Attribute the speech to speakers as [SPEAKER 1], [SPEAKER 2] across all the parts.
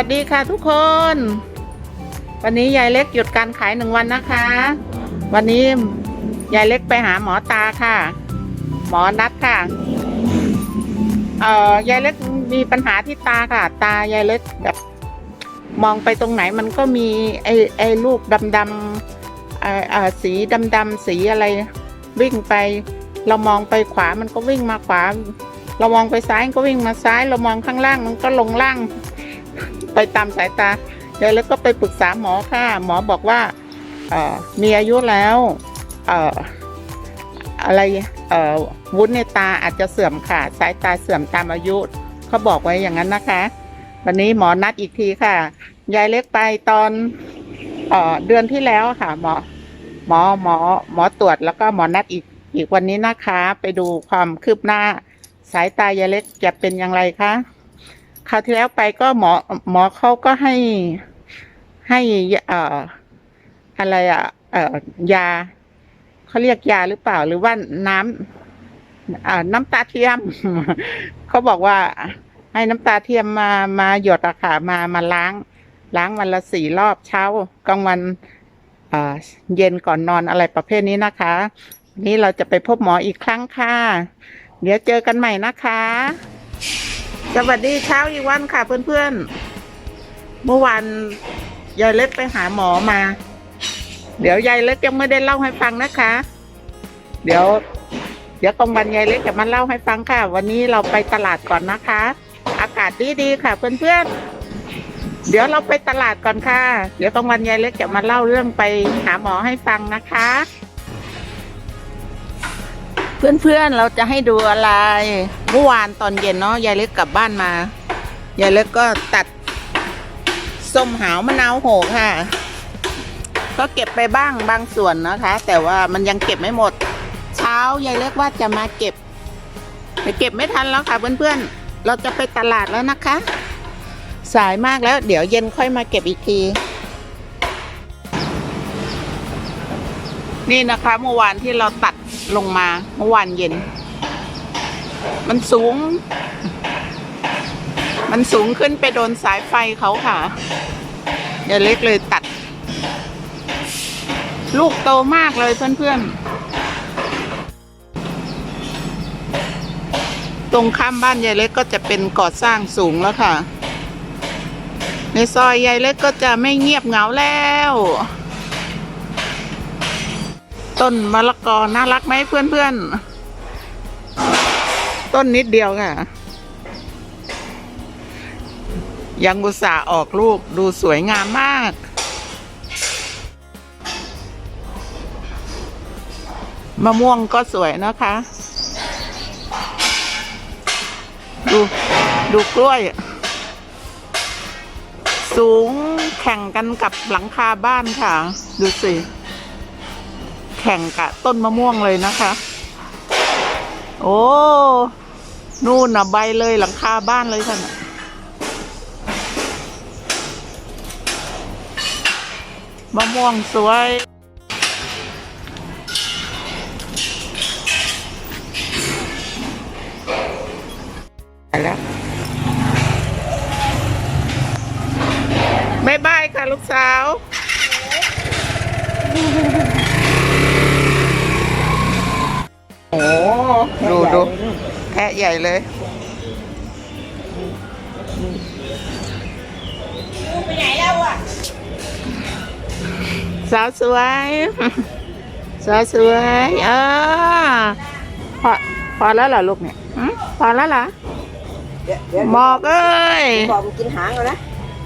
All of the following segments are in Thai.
[SPEAKER 1] วัสดีค่ะทุกคน วันนี้ยายเล็กหยุดการขายหนึ่งวันนะคะ วันนี้ยายเล็กไปหาหมอตาค่ะ หมอนัดค่ะ เอ่อยายเล็กมีปัญหาที่ตาค่ะ ตายายเล็กแบบ มองไปตรงไหนมันก็มีไอ้ไอ้ลูกดำๆเอ่อเอ่อสีดำๆสีอะไร วิ่งไป เรามองไปขวามันก็วิ่งมาขวา เรามองไปซ้ายก็วิ่งมาซ้าย เรามองข้างล่างมันก็ลงล่าง ไปตามสายตายายเล็กก็ไปปรึกษาหมอค่ะ หมอบอกว่าเออมีอายุแล้วเอออะไรเออวุ้นในตาอาจจะเสื่อมค่ะ สายตาเสื่อมตามอายุเขาบอกไว้อย่างนั้นนะคะ วันนี้หมอนัดอีกทีค่ะ ยายเล็กไปตอนเออเดือนที่แล้วค่ะ หมอหมอหมอหมอตรวจแล้วก็หมอนัดอีกอีกวันนี้นะคะ ไปดูความคืบหน้า สายตายายเล็กจะเป็นอย่างไรคะ คราวที่แล้วไปก็หมอหมอเขาก็ให้ให้เอ่ออะไรอะเอ่อยาเขาเรียกยาหรือเปล่า หรือว่าน้ำอ่าน้ำตาเทียมเขาบอกว่าให้น้ำตาเทียมมามาหยดอะค่ะมามาล้าง ล้างวันละสี่รอบเช้ากลางวันเย็นก่อนนอนอะไรประเภทนี้นะคะนนี้เราจะไปพบหมออีกครั้งค่ะ เดี๋ยวเจอกันใหม่นะคะ สวัสดีเช้าอีกวันค่ะเพื่อนๆ เมื่อวานยายเล็กไปหาหมอมา เดี๋ยวยายเล็กยังไม่ได้เล่าให้ฟังนะคะ เดี๋ยว เดี๋ยวกลางวันยายเล็กจะมาเล่าให้ฟังค่ะ วันนี้เราไปตลาดก่อนนะคะ อากาศดีๆค่ะ เพื่อนๆ เดี๋ยวเราไปตลาดก่อนค่ะ เดี๋ยวกลางวันยายเล็กจะมาเล่าเรื่องไปหาหมอให้ฟังนะคะ เพื่อนๆเราจะให้ดูอะไร เมื่อวานตอนเย็นเนาะยายเล็กกลับบ้านมายายเล็กก็ตัดส้มหาวมะนาวโหค่ะ ก็เก็บไปบ้างบางส่วนนะคะ แต่ว่ามันยังเก็บไม่หมด เช้ายายเล็กว่าจะมาเก็บแต่เก็บไม่ทันแล้วค่ะเพื่อนๆ เราจะไปตลาดแล้วนะคะ สายมากแล้ว เดี๋ยวเย็นค่อยมาเก็บอีกทีนี่นะคะเมื่อวานที่เราตัด ลงมาเมื่อวานเย็น มันสูง มันสูงขึ้นไปโดนสายไฟเขาค่ะยายเล็กเลยตัด ลูกโตมากเลยเพื่อนๆ ตรงข้ามบ้านยายเล็กก็จะเป็นก่อสร้างสูงแล้วค่ะ ในซอยยายเล็กก็จะไม่เงียบเหงาแล้ว ต้นมะละกอน่ารักไหมเพื่อนๆ ต้นนิดเดียวค่ะ ยังอุตส่าห์ออกลูกดูสวยงามมาก มะม่วงก็สวยนะคะ ดูดูกล้วย สูงแข่งกันกับหลังคาบ้านค่ะ ดูสิ ข่งกับต้นมะม่วงเลยนะคะ โอ้ นู่นน่ะใบเลยหลังคาบ้านเลยค่ะน่ะมะม่วงสวยไปแล้วบายบายค่ะ ลูกสาว ดูดูแพะใหญ่เลย
[SPEAKER 2] ไปไหนแล้วอะ
[SPEAKER 1] สาวสวย สาวสวยเออพอพอแล้วเหรอลูกเนี่ยหืมพอแล้วเหรอ
[SPEAKER 2] เดี๋ยวเดี๋ยว
[SPEAKER 1] หมอกเอ้ย
[SPEAKER 2] บอกมันกินหางเอานะ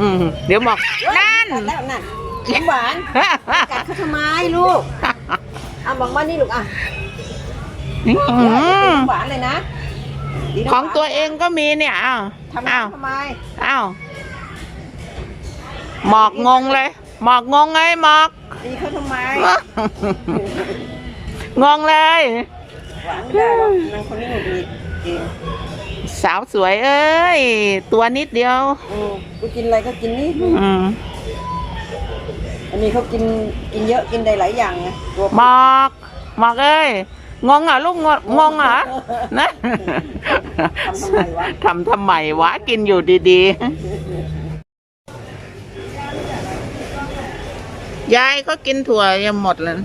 [SPEAKER 1] อืมเดี๋ยวหมอกนั่น
[SPEAKER 2] กัดแล้วนั่นน้ำหวานกัดเขาทำไมลูกเอาบอกมานี่ลูกอะ
[SPEAKER 1] อื
[SPEAKER 2] เดี๋ยว
[SPEAKER 1] ม
[SPEAKER 2] น้ำหวานเลยนะดีน้ำห
[SPEAKER 1] ข
[SPEAKER 2] วา
[SPEAKER 1] อนงตัวเองก็มีเนี่ยอ้าว
[SPEAKER 2] ทำไม
[SPEAKER 1] อ้าว
[SPEAKER 2] ทำไม
[SPEAKER 1] อ้าวหมอกงงเลย หมอกงงไงหมอก
[SPEAKER 2] ดีเขาทำไม
[SPEAKER 1] งงเลย
[SPEAKER 2] หวานไม่ได้หรอกนางคนนี้หนูดีจริง
[SPEAKER 1] สาวสวยเอ้ย ตัวนิดเดียว
[SPEAKER 2] อืมกูกินอะไรก็กินนี่
[SPEAKER 1] อืม
[SPEAKER 2] อันนี้เขากินกินเยอะกินได้หลายอย่างไงตัว
[SPEAKER 1] หมอก หมอกเอ้ย งองอะลูกงองงองอะ
[SPEAKER 2] นะ
[SPEAKER 1] ทำทำไมวะกินอยู่ดีๆ ยายก็กินถั่วยังหมดเลย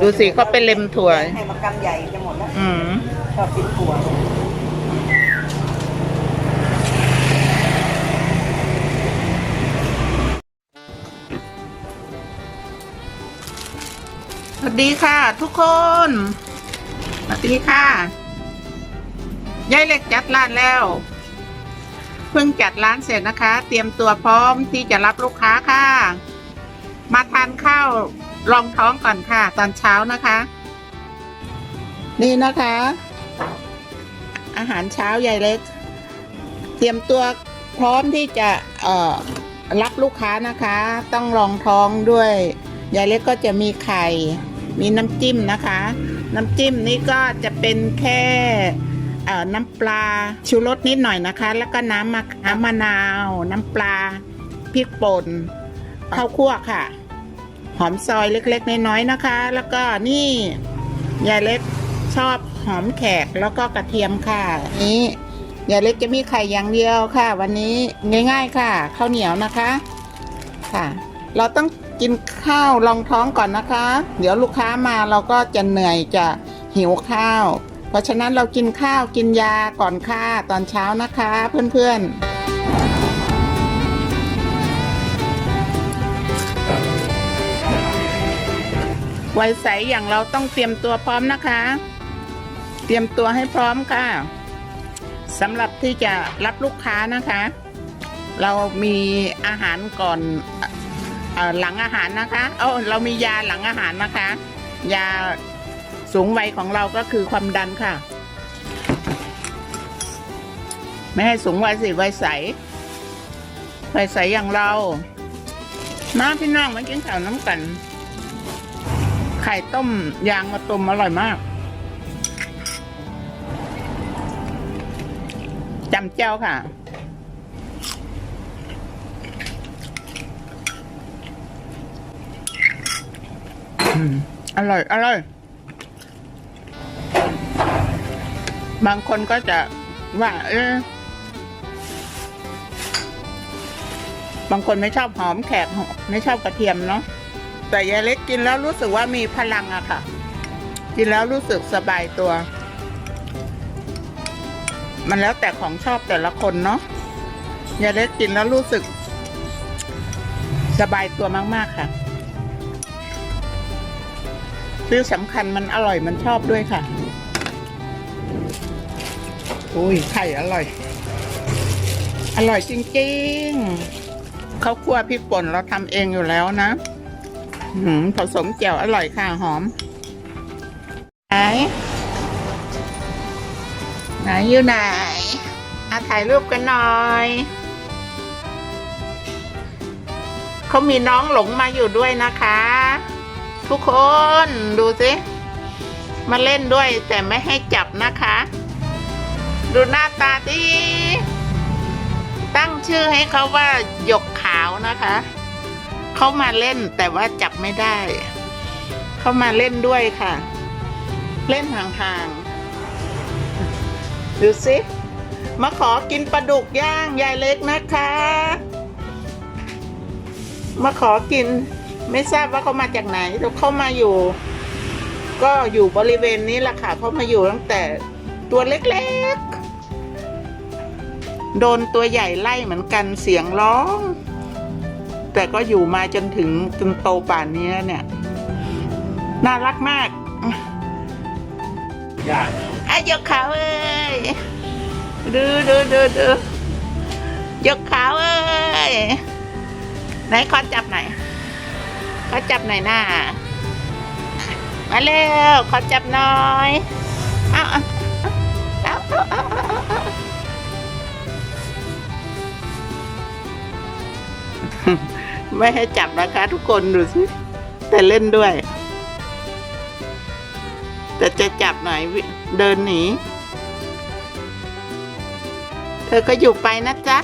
[SPEAKER 1] ดูสิเขาเป็นเล็มถั่ว
[SPEAKER 2] ให้มากำใหญ่จะหมดแล้ว
[SPEAKER 1] อื
[SPEAKER 2] ชอบกินถั่ว
[SPEAKER 1] สวัสดีค่ะทุกคน สวัสดีค่ะยายเล็กจัดร้านแล้ว เพิ่งจัดร้านเสร็จนะคะ เตรียมตัวพร้อมที่จะรับลูกค้าค่ะ มาทานข้าวรองท้องก่อนค่ะ ตอนเช้านะคะ นี่นะคะ อาหารเช้ายายเล็ก เตรียมตัวพร้อมที่จะเอ่อรับลูกค้านะคะ ต้องรองท้องด้วยยายเล็กก็จะมีไข่ มีน้ำจิ้มนะคะ น้ำจิ้มนี่ก็จะเป็นแค่น้ำปลาชูรสนิดหน่อยนะคะ แล้วก็น้ำมะน้ำมะนาว น้ำปลาพริกป่นข้าวคั่วค่ะ หอมซอยเล็กๆน้อยๆนะคะ แล้วก็นี่ยายเล็กชอบหอมแขกแล้วก็กระเทียมค่ะ นี้ยายเล็กจะมีไข่อย่างเดียวค่ะ วันนี้ง่าย ๆค่ะข้าวเหนียวนะคะค่ะ เราต้อง กินข้าวรองท้องก่อนนะคะ เดี๋ยวลูกค้ามาเราก็จะเหนื่อยจะหิวข้าว เพราะฉะนั้นเรากินข้าวกินยาก่อนค่ะตอนเช้านะคะ เพื่อนๆวัยใสอย่างเราต้องเตรียมตัวพร้อมนะคะ เตรียมตัวให้พร้อมค่ะสำหรับที่จะรับลูกค้านะคะ เรามีอาหารก่อน หลังอาหารนะคะ เอ้าเรามียาหลังอาหารนะคะ ยาสูงวัยของเราก็คือความดันค่ะ ไม่ให้สูงวัยสิวัยใสวัยใสอย่างเรามาพี่น้องมากินข้าวน้ำกัน ไข่ต้มยางมะตูมอร่อยมากจำเจ้าค่ะ อร่อย อร่อย บางคนก็จะว่า เออบางคนไม่ชอบหอมแขกไม่ชอบกระเทียมเนาะแต่ยายเล็กกินแล้วรู้สึกว่ามีพลังอะค่ะ กินแล้วรู้สึกสบายตัว มันแล้วแต่ของชอบแต่ละคนเนาะยายเล็กกินแล้วรู้สึก สบายตัวมาก ๆ ค่ะ ที่สำคัญมันอร่อยมันชอบด้วยค่ะ อุ้ยไข่อร่อย อร่อยจริงๆเข้าคั่วพริกป่นเราทำเองอยู่แล้วนะหืมผสมแจ่วอร่อยค่ะหอม ไหน ไหนอยู่ไหนอาถ่ายรูปกันหน่อยเขามีน้องหลงมาอยู่ด้วยนะคะ ทุกคนดูสิมาเล่นด้วยแต่ไม่ให้จับนะคะ ดูหน้าตาดิตั้งชื่อให้เขาว่าหยกขาวนะคะ เขามาเล่นแต่ว่าจับไม่ได้ เขามาเล่นด้วยค่ะ เล่นห่างๆ ดูสิ มาขอกินปลาดุกย่างยายเล็กนะคะ มาขอกิน ไม่ทราบว่าเขามาจากไหนแต่เขามาอยู่ ก็อยู่บริเวณนี้แหละค่ะเขามาอยู่ตั้งแต่ตัวเล็กๆ โดนตัวใหญ่ไล่เหมือนกันเสียงร้อง แต่ก็อยู่มาจนถึงจนโตป่านนี้เนี่ย น่ารักมาก
[SPEAKER 3] ยาก
[SPEAKER 1] อายกเขาเอ้ยดูดูดูดูยกเขาเอ้ยไหนขอจับหน่อย ขอจับหน่อยหน้า มาเร็วขอจับหน่อยเอาเอาเอาไม่ให้จับนะคะทุกคนดูสิ แต่เล่นด้วย แต่จะจับหน่อยเดินหนี เธอก็อยู่ไปนะจ๊ะ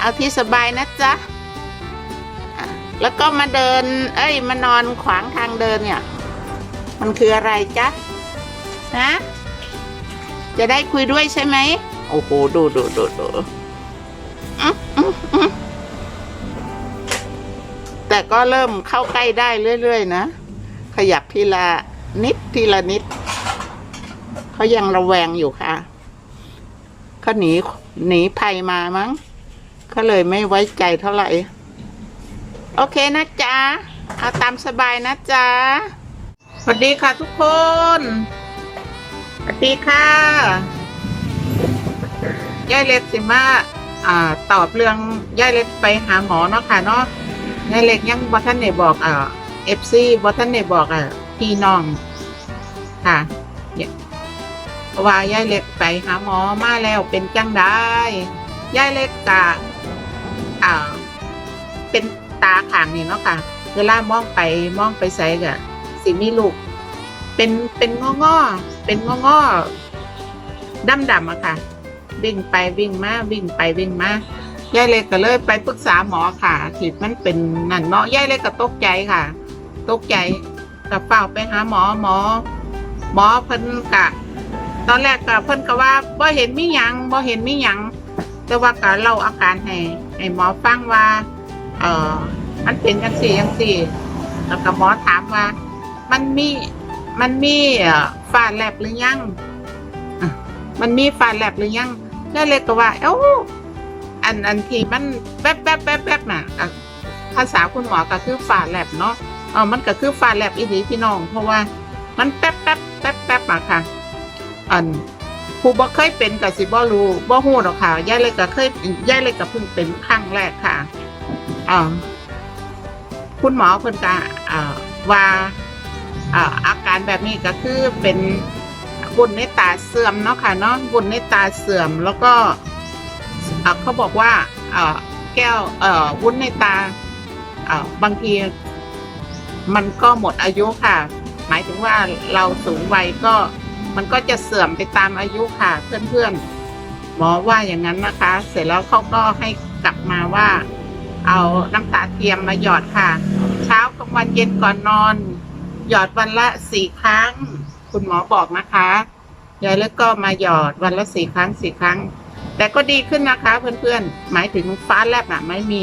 [SPEAKER 1] เอาที่สบายนะจ๊ะ แล้วก็มาเดิน เอ้ย มานอนขวางทางเดินเนี่ย มันคืออะไรจ๊ะฮะจะได้คุยด้วยใช่ไหม โอ้โห ดูดูดูดูอื้ออื้ออื้อแต่ก็เริ่มเข้าใกล้ได้เรื่อยๆนะ ขยับทีละนิดทีละนิด เขายังระแวงอยู่ค่ะเขาหนีหนีภัยมามั้งเขาเลยไม่ไว้ใจเท่าไหร่ โอเคนะจ๊ะเอาตามสบายนะจ๊ะสวัสดีค่ะทุกคนสวัสดีค่ะย่ายเล็กสิมาอ่าตอบเรื่องย่ายเล็กไปหาหมอเนาะค่ะเนาะย่ายเล็กยังบอท่านเน่บอกอ่าเอฟซีบอท่านเน่บอกอ่าพี่น้องค่ะเพราะว่าย่ายเล็กไปหาหมอมาแล้วเป็นจังได้ย่ายเล็กกะอ่าเป็น ตาขางนี่เนาะค่ะ เวลามองไปมองไปใส่กะสิมีลูก เป็นเป็นงองอๆเป็นงองอๆดำดำๆอะค่ะ วิ่งไปวิ่งมาวิ่งไปวิ่งมายายเล็กก็เลยไปปรึกษาหมอค่ะที่มันเป็นนั่นเนาะยายเล็กก็ตกใจค่ะ ตกใจก็เฝ้าไปหาหมอหมอ หมอเพิ่นกะ ตอนแรกก็เพิ่นก็ว่าบ่เห็นมีหยังบ่เห็นมีหยังแต่ว่าก็เล่าอาการให้ให้หมอฟังว่า เออมันเป็นจังสี่จังสี่แล้วก็หมอถามว่า มันมีมันมีฝาแลบหรือยังมันมีฝ้าแลบหรือยังแล้วเลยก็ว่า เอ้าอันอันที่มันแป๊บแป๊บแป๊บแป๊บน่ะภาษาคุณหมอก็คือฝ้าแลบเนาะเออมันก็คือฝ้าแลบอีหลีพี่น้อง เพราะว่ามันแป๊บแป๊บแป๊บแป๊บอะค่ะ อันผู้บ่เคยเป็นกับสิบ่รู้บ่ฮู้หรอกค่ะย่าเลยก็เคยย่าเลยก็เพิ่งเป็นครั้งแรกค่ะ คุณหมอเพิ่นก็อ่าว่าอาการแบบนี้ก็คือเป็นบุญในตาเสื่อมเนาะค่ะเนาะบุญในตาเสื่อมแล้วก็เขาบอกว่าแก้ววุ้นในตาบางทีมันก็หมดอายุค่ะ หมายถึงว่าเราสูงวัยก็มันก็จะเสื่อมไปตามอายุค่ะ เพื่อนๆหมอว่าอย่างนั้นนะคะ เสร็จแล้วเขาก็ให้กลับมาว่า เอาน้ำตาเทียมมาหยอดค่ะ เช้ากลางวันเย็นก่อนนอน หยอดวันละสี่ครั้ง คุณหมอบอกนะคะยายเล็กก็มาหยอดวันละสี่ครั้งสี่ครั้ง แต่ก็ดีขึ้นนะคะเพื่อนๆ หมายถึงฟ้าแลบอะไม่มี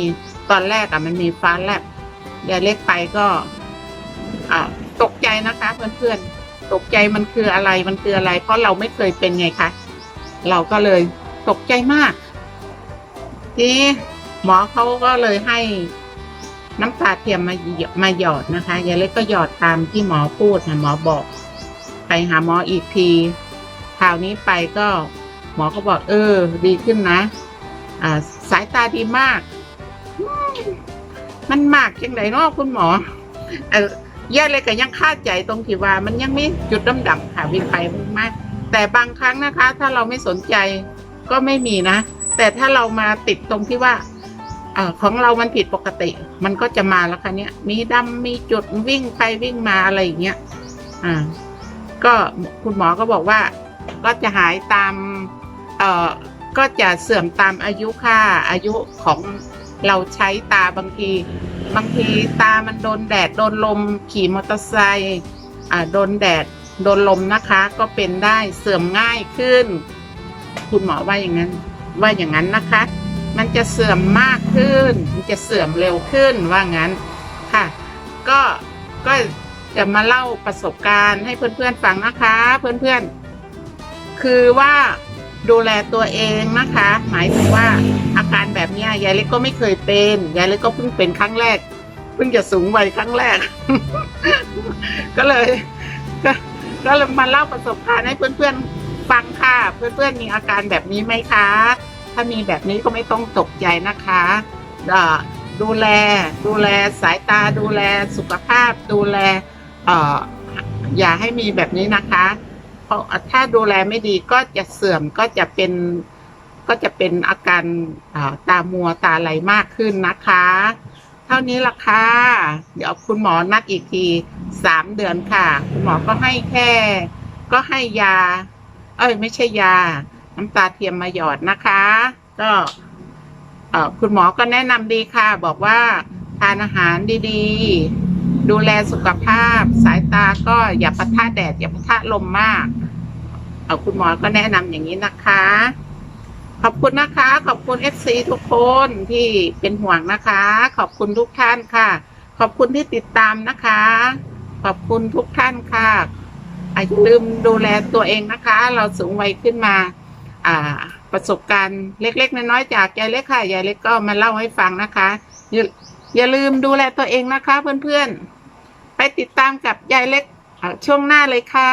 [SPEAKER 1] ตอนแรกอะมันมีฟ้าแลบยายเล็กไปก็ตกใจนะคะเพื่อนๆ ตกใจมันคืออะไรมันคืออะไร เพราะเราไม่เคยเป็นไงคะเราก็เลยตกใจมากทีนี้ หมอเขาก็เลยให้น้ำตาเทียมมาหยมาหยอดนะคะยายเล็กก็หยอดตามที่หมอพูดนะหมอบอก ไปหาหมออีกทีคราวนี้ไปก็หมอก็บอกเออ ดีขึ้นนะอ่าสายตาดีมาก มันมากจังไดเนาะคุณหมอเออย่าเลยก็ยังคาดใจตรงที่ว่า มันยังไมีจุดดำๆค่ะวิ่งไปมาแต่บางครั้งนะคะ ถ้าเราไม่สนใจก็ไม่มีนะ แต่ถ้าเรามาติดตรงที่ว่า อของเรามันผิดปกติ มันก็จะมาแล้วค่ะเนี่ยมีดำมีจุดวิ่งไปวิ่งมาอะไรอย่างเงี้ยอ่าก็คุณหมอก็บอกว่า ก็จะหายตามเอ่อก็จะเสื่อมตามอายุค่าอายุของเราใช้ตาบางที บางทีตามันโดนแดดโดนลมขี่มอเตอร์ไซค์อ่าโดนแดดโดนลมนะคะ ก็เป็นได้เสื่อมง่ายขึ้น คุณหมอว่าอย่างนั้น ว่าอย่างนั้นนะคะ มันจะเสื่อมมากขึ้น มันจะเสื่อมเร็วขึ้นว่างั้นค่ะ ก็ก็จะมาเล่าประสบการณ์ให้เพื่อนๆฟังนะคะ เพื่อนๆ คือว่าดูแลตัวเองนะคะ หมายถึงว่าอาการแบบนี้ยายเล็กก็ไม่เคยเป็นยายเล็กก็เพิ่งเป็นครั้งแรกเพิ่งจะสูงวัยครั้งแรก ก็เลยก็เลยมาเล่าประสบการณ์ให้เพื่อนๆฟังค่ะ เพื่อนๆมีอาการแบบนี้ไหมคะ ถ้ามีแบบนี้ก็ไม่ต้องตกใจนะคะดูแลดูแลสายตาดูแลสุขภาพ ดูแลอย่าให้มีแบบนี้นะคะ เพราะถ้าดูแลไม่ดีก็จะเสื่อมก็จะเป็นก็จะเป็นอาการอ่าตามัวตาไหลมากขึ้นนะคะ เท่านี้ละค่ะเดี๋ยวคุณหมอนัดอีกทีสามเดือนค่ะ คุณหมอก็ให้แค่ ก็ให้ยา เอ้ยไม่ใช่ยา น้ำตาเทียมมาหยอดนะคะ ก็คุณหมอก็แนะนำดีค่ะ บอกว่าทานอาหารดีๆ ดูแลสุขภาพ สายตาก็อย่าปะทะแดด อย่าปะทะลมมาก เออคุณหมอก็แนะนำอย่างนี้นะคะ ขอบคุณนะคะ ขอบคุณเอฟซีทุกคนที่เป็นห่วงนะคะ ขอบคุณทุกท่านค่ะ ขอบคุณที่ติดตามนะคะ ขอบคุณทุกท่านค่ะอย่าลืมดูแลตัวเองนะคะ เราสูงวัยขึ้นมา อ่า ประสบการณ์เล็ก ๆ น้อยๆจากยายเล็กค่ะยายเล็กก็มาเล่าให้ฟังนะคะอย่าอย่าลืมดูแลตัวเองนะคะ เพื่อนๆ ไปติดตามกับยายเล็กช่วงหน้าเลยค่ะ